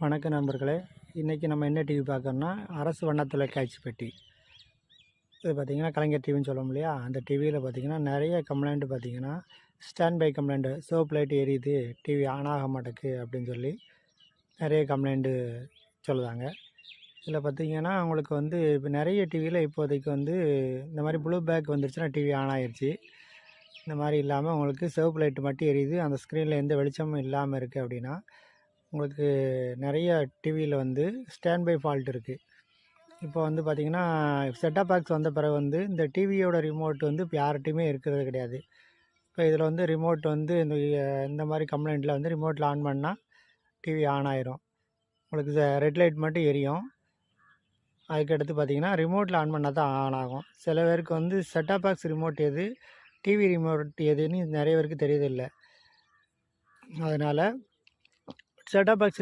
வணக்கம் நண்பர்களே. இன்றைக்கி நம்ம என்ன டிவி பார்க்கறோம்னா அரசு வண்ண தொலைக்காட்சி பெட்டி. இது பார்த்திங்கன்னா கலைஞர் டிவின்னு சொல்லுவோம் இல்லையா? அந்த டிவியில் பார்த்திங்கன்னா நிறைய கம்ப்ளைண்ட் பார்த்திங்கன்னா ஸ்டாண்ட் பை கம்ப்ளைண்ட்டு சோப் லைட் எரியுது டிவி ஆன் ஆக மாட்டேக்கு அப்படின்னு சொல்லி நிறைய கம்ப்ளைண்ட்டு சொல்லுதாங்க இதில் பார்த்திங்கன்னா அவங்களுக்கு வந்து இப்போ நிறைய டிவியில் இப்போதைக்கு வந்து இந்த மாதிரி ப்ளூ பேக் வந்துருச்சுன்னா டிவி ஆன் ஆயிடுச்சு இந்த மாதிரி இல்லாமல் உங்களுக்கு சிவப்பு லைட்டு மட்டும் எரியுது. அந்த ஸ்க்ரீனில் எந்த வெளிச்சமும் இல்லாமல் இருக்குது அப்படின்னா உங்களுக்கு நிறைய டிவியில் வந்து ஸ்டாண்ட் பை ஃபால்ட் இருக்குது இப்போ வந்து பார்த்திங்கன்னா செட்டாப் பாக்ஸ் வந்த பிறகு வந்து இந்த டிவியோட ரிமோட் வந்து இப்போ யார்கிட்டையுமே இருக்கிறது கிடையாது. இப்போ இதில் வந்து ரிமோட் வந்து இந்த இந்த மாதிரி கம்ப்ளைண்ட்டில் வந்து ரிமோட்டில் ஆன் பண்ணால் டிவி ஆன் ஆயிரும். உங்களுக்கு ரெட் லைட் மட்டும் எரியும். அதுக்கடுத்து பார்த்தீங்கன்னா ரிமோட்டில் ஆன் பண்ணால் தான் ஆன் ஆகும். சில பேருக்கு வந்து செட்டாப் பாக்ஸ் ரிமோட் எது டிவி ரிமோட் எதுன்னு நிறைய பேருக்கு தெரியதில்லை அதனால் செட்டப் பாக்ஸ்